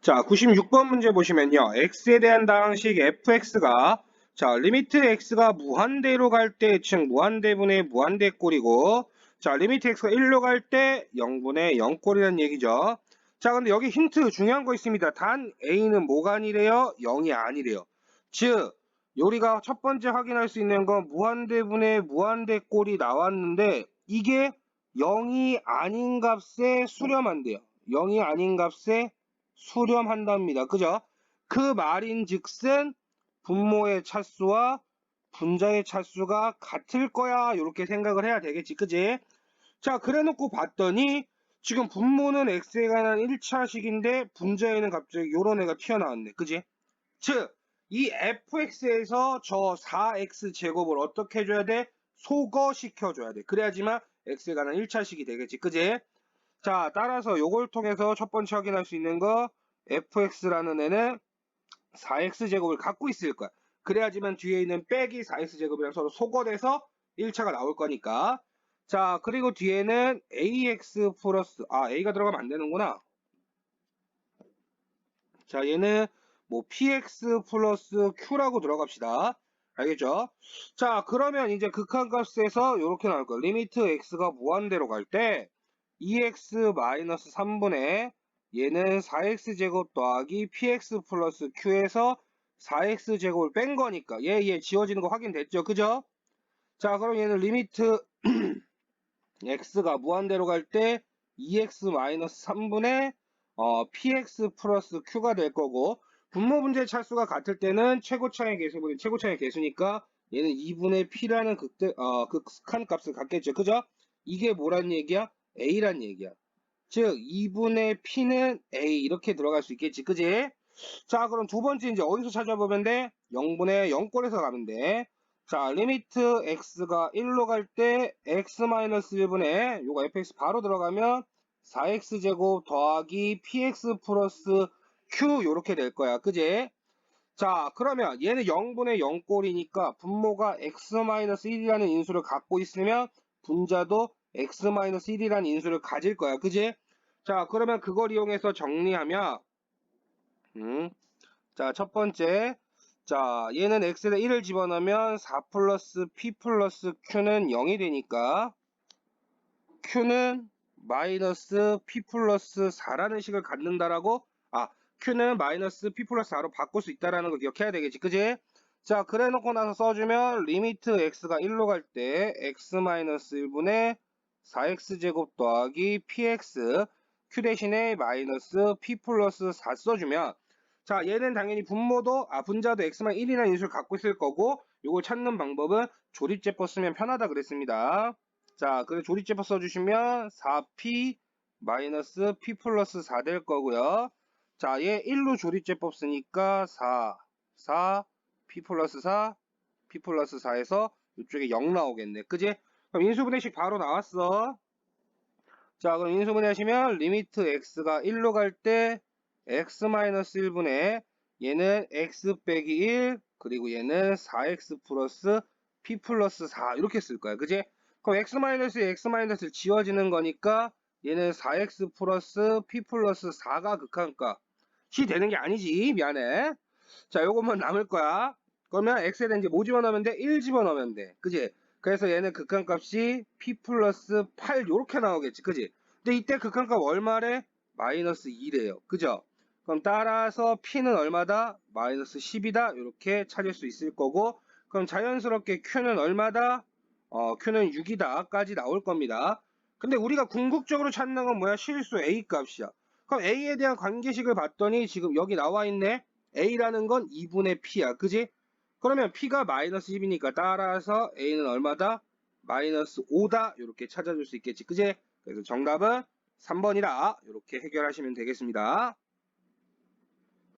자, 96번 문제 보시면요. x에 대한 당식 fx가 자, 리미트 x가 무한대로 갈 때 즉 무한대분의 무한대꼴이고 자, 리미트 x가 1로 갈 때 0분의 0꼴이라는 얘기죠. 자, 근데 여기 힌트 중요한 거 있습니다. 단 a는 뭐가 아니래요? 0이 아니래요. 즉, 우리가 첫 번째 확인할 수 있는 건 무한대분의 무한대꼴이 나왔는데 이게 0이 아닌 값에 수렴한대요. 0이 아닌 값에 수렴한답니다. 그죠? 그 말인 즉슨 분모의 차수와 분자의 차수가 같을 거야. 이렇게 생각을 해야 되겠지. 그지? 자, 그래 놓고 봤더니 지금 분모는 x에 관한 1차식인데 분자에는 갑자기 요런 애가 튀어나왔네. 그지? 즉, 이 fx에서 저 4x 제곱을 어떻게 해줘야 돼? 소거시켜줘야 돼. 그래야지만 x에 관한 1차식이 되겠지. 그지? 자, 따라서 요걸 통해서 첫 번째 확인할 수 있는 거 fx라는 애는 4x 제곱을 갖고 있을 거야. 그래야지만 뒤에 있는 빼기 4x 제곱이랑 서로 소거돼서 1차가 나올 거니까. 자, 그리고 뒤에는 ax 플러스 아, a가 들어가면 안 되는구나. 자, 얘는 뭐 px 플러스 q라고 들어갑시다. 알겠죠? 자, 그러면 이제 극한값에서 이렇게 나올 거야. 리미트 x가 무한대로 갈 때 2x-3분의 얘는 4x제곱 더하기 px 플러스 q에서 4x제곱을 뺀 거니까 얘, 얘 지워지는 거 확인됐죠? 그죠? 자, 그럼 얘는 리미트 x가 무한대로 갈 때 2x-3분의 어, px 플러스 q가 될 거고 분모 분자의 차수가 같을 때는 최고차의 개수분이 최고차의 개수니까 얘는 2분의 p라는 극대, 어, 극한 값을 갖겠죠. 그죠? 이게 뭐란 얘기야? A란 얘기야. 즉 2분의 p는 a 이렇게 들어갈 수 있겠지. 그지? 자 그럼 두 번째 이제 어디서 찾아보면 돼? 0분의 0꼴에서 가면 돼. 자 리미트 x가 1로 갈 때 x-1분의 요거 fx 바로 들어가면 4x제곱 더하기 px 플러스 q 요렇게 될 거야. 그지? 자 그러면 얘는 0분의 0꼴이니까 분모가 x-1이라는 인수를 갖고 있으면 분자도 x-1이라는 인수를 가질 거야. 그지? 자, 그러면 그걸 이용해서 정리하면 음, 자, 첫 번째 자, 얘는 x에다 1을 집어넣으면 4 플러스 p 플러스 q는 0이 되니까 q는 마이너스 p 플러스 4라는 식을 갖는다라고 아, q는 마이너스 p 플러스 4로 바꿀 수 있다라는 걸 기억해야 되겠지. 그지? 자, 그래 놓고 나서 써주면 리미트 x가 1로 갈 때 x-1분의 4x제곱 더하기 px q 대신에 마이너스 p 플러스 4 써주면 자 얘는 당연히 분모도 아 분자도 x만 1이라는 인수를 갖고 있을 거고 이걸 찾는 방법은 조립제법 쓰면 편하다 그랬습니다. 자 그래서 조립제법 써주시면 4p 마이너스 p 플러스 4 될 거고요. 자 얘 1로 조립제법 쓰니까 4 4 p 플러스 4 p 플러스 4에서 이쪽에 0 나오겠네. 그지? 그럼 인수분해식 바로 나왔어. 자, 그럼 인수분해 하시면 리미트 x가 1로 갈 때 x-1분의 얘는 x 빼기 1 그리고 얘는 4x 플러스 p 플러스 4 이렇게 쓸 거야. 그지? 그럼 x 마이너스 x 마이너스 지워지는 거니까 얘는 4x 플러스 p 플러스 4가 극한값 이 되는 게 아니지. 미안해. 자, 요것만 남을 거야. 그러면 x에 대한 이제 뭐 집어넣으면 돼? 1 집어넣으면 돼. 그지? 그래서 얘는 극한값이 p 플러스 8 요렇게 나오겠지. 그지? 근데 이때 극한값 얼마래? 마이너스 2래요. 그죠? 그럼 따라서 p는 얼마다? 마이너스 10이다. 이렇게 찾을 수 있을 거고 그럼 자연스럽게 q는 얼마다? 어, q는 6이다. 까지 나올 겁니다. 근데 우리가 궁극적으로 찾는 건 뭐야? 실수 a 값이야. 그럼 a에 대한 관계식을 봤더니 지금 여기 나와 있네. a라는 건 2분의 p야. 그지? 그러면 p가 마이너스 10이니까 따라서 a는 얼마다? 마이너스 5다. 이렇게 찾아줄 수 있겠지. 그지? 그래서 정답은 3번이다. 이렇게 해결하시면 되겠습니다.